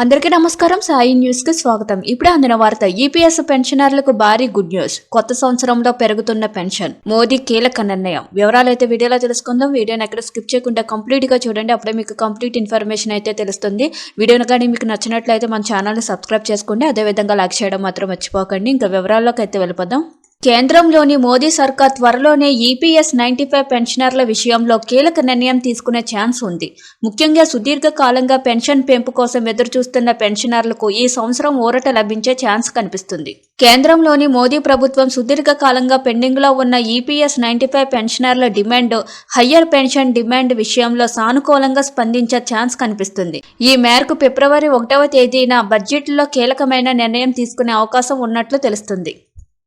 అందరికీ నమస్కారం. సాయి న్యూస్కి స్వాగతం. ఇప్పుడే అందిన వార్త ఈపీఎస్ పెన్షనర్లకు భారీ గుడ్ న్యూస్. కొత్త సంవత్సరంలో పెరుగుతున్న పెన్షన్. మోదీ కీలక నిర్ణయం. వివరాలు అయితే వీడియోలో తెలుసుకుందాం. వీడియోని ఎక్కడ స్కిప్ చేయకుండా కంప్లీట్గా చూడండి. అప్పుడే మీకు కంప్లీట్ ఇన్ఫర్మేషన్ అయితే తెలుస్తుంది. వీడియోని కానీ మీకు నచ్చినట్లయితే మన ఛానల్ సబ్స్క్రైబ్ చేసుకోండి. అదేవిధంగా లైక్ చేయడం మాత్రం మర్చిపోకండి. ఇంకా వివరాల్లోకి అయితే వెళ్ళిపోదాం. కేంద్రంలోని మోదీ సర్కార్ త్వరలోనే ఈపీఎస్ నైన్టీ ఫైవ్ పెన్షనర్ల విషయంలో కీలక నిర్ణయం తీసుకునే ఛాన్స్ ఉంది. ముఖ్యంగా సుదీర్ఘకాలంగా పెన్షన్ పెంపు కోసం ఎదురుచూస్తున్న పెన్షనర్లకు ఈ సంవత్సరం ఊరట లభించే ఛాన్స్ కనిపిస్తుంది. కేంద్రంలోని మోదీ ప్రభుత్వం సుదీర్ఘకాలంగా పెండింగ్లో ఉన్న ఈపీఎస్ నైన్టీ ఫైవ్ పెన్షనర్ల డిమాండ్ హయ్యర్ పెన్షన్ డిమాండ్ విషయంలో సానుకూలంగా స్పందించే ఛాన్స్ కనిపిస్తుంది. ఈ మేరకు ఫిబ్రవరి ఒకటవ తేదీన బడ్జెట్లో కీలకమైన నిర్ణయం తీసుకునే అవకాశం ఉన్నట్లు తెలుస్తుంది.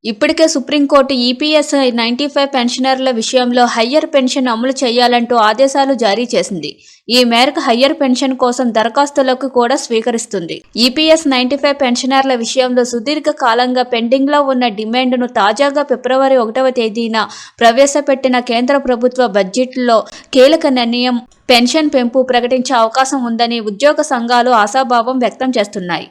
ఇప్పటికే supreme court EPS ninety five పెన్షనర్ల విషయంలో హయ్యర్ పెన్షన్ అమలు చేయాలంటూ ఆదేశాలు జారీ చేసింది. ఈ మేరకు హయ్యర్ పెన్షన్ కోసం దరఖాస్తులకు కూడా స్వీకరిస్తుంది. ఈపీఎస్ నైన్టీ ఫైవ్ పెన్షనర్ల విషయంలో సుదీర్ఘ కాలంగా పెండింగ్లో ఉన్న డిమాండ్ను తాజాగా ఫిబ్రవరి ఒకటవ తేదీన ప్రవేశపెట్టిన కేంద్ర ప్రభుత్వ బడ్జెట్లో కీలక నిర్ణయం పెన్షన్ పెంపు ప్రకటించే అవకాశం ఉందని ఉద్యోగ సంఘాలు ఆశాభావం వ్యక్తం చేస్తున్నాయి.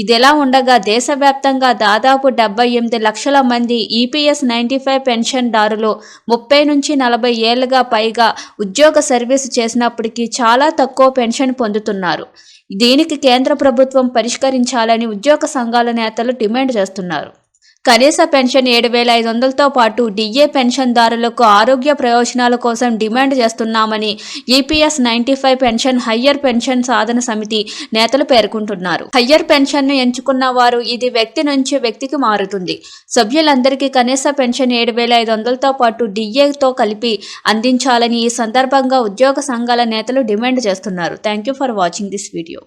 ఇదిలా ఉండగా దేశవ్యాప్తంగా దాదాపు డెబ్బై ఎనిమిది లక్షల మంది ఈపీఎస్ నైంటీ ఫైవ్ పెన్షన్దారులు ముప్పై నుంచి నలభై ఏళ్ళుగా పైగా ఉద్యోగ సర్వీసు చేసినప్పటికీ చాలా తక్కువ పెన్షన్ పొందుతున్నారు. దీనికి కేంద్ర ప్రభుత్వం పరిష్కరించాలని ఉద్యోగ సంఘాల నేతలు డిమాండ్ చేస్తున్నారు. కనీస పెన్షన్ ఏడు వేల ఐదు వందలతో పాటు డిఏ పెన్షన్దారులకు ఆరోగ్య ప్రయోజనాల కోసం డిమాండ్ చేస్తున్నామని EPS ninety five pension higher pension సాధన సమితి నేతలు పేర్కొంటున్నారు. హయ్యర్ పెన్షన్ను ఎంచుకున్న వారు ఇది వ్యక్తి నుంచి వ్యక్తికి మారుతుంది. సభ్యులందరికీ కనీస పెన్షన్ ఏడు వేల ఐదు వందలతో పాటు డిఏతో కలిపి అందించాలని ఈ సందర్భంగా ఉద్యోగ సంఘాల నేతలు డిమాండ్ చేస్తున్నారు. Thank you for watching this video.